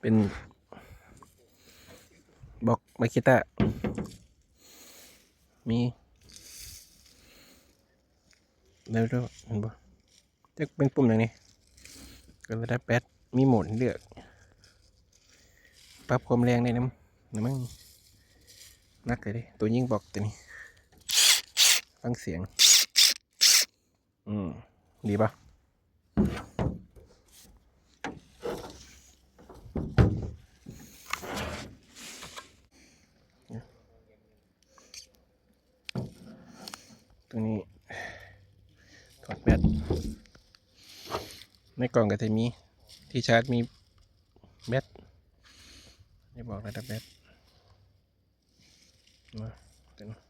เป็นบล็อกมาคิตะมีแล้วด้วยเห็นปะจะเป็นปุ่มอย่างนี้ก็ระไดับแบตมีโหมดเลือก ปรับความแรงได้นะมั้งนะมั้งนักเลยดิตัวยิงบอกตัวนี้ ฟังเสียง อืม ดีปะ ตัวนี้ถอดแบตในกล่องก็จะมีที่ชาร์จมีแบตไม่บอกระดับแบตมา